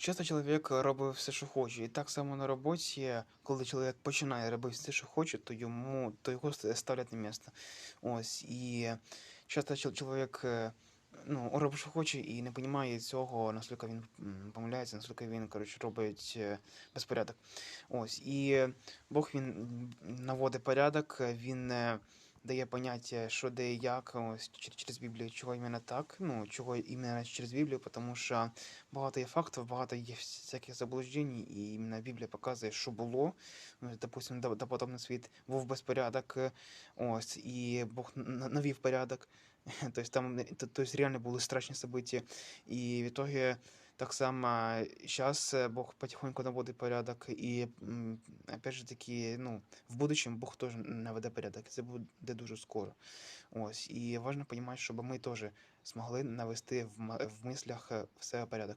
Часто чоловік робить все, що хоче. І так само на роботі, коли чоловік починає робити все, що хоче, то йому то його ставлять на місце. Ось. І часто чол- чоловік е, ну, робить, що хоче, і не розуміє цього, наскільки він помиляється, наскільки він коротше, робить е, безпорядок. Ось. І Бог він наводить порядок, він е, дає поняття, що де і як, ось через Біблію, чого іменно так, ну, чого іменно через Біблію, тому що багато є фактів, багато є всяких заблуждень, і іменно Біблія показує, що було. Допустим, до- допотопний світ був безпорядок, ось, і Бог навів порядок. Тобто там тобто, реально були страшні события. І в итоге так само зараз Бог потихоньку наводить порядок, і опять же таки, ну, в будущем Бог теж наведе порядок. Це буде дуже скоро. Ось. І важливо розуміти, щоб ми теж змогли навести в, мислях все порядок.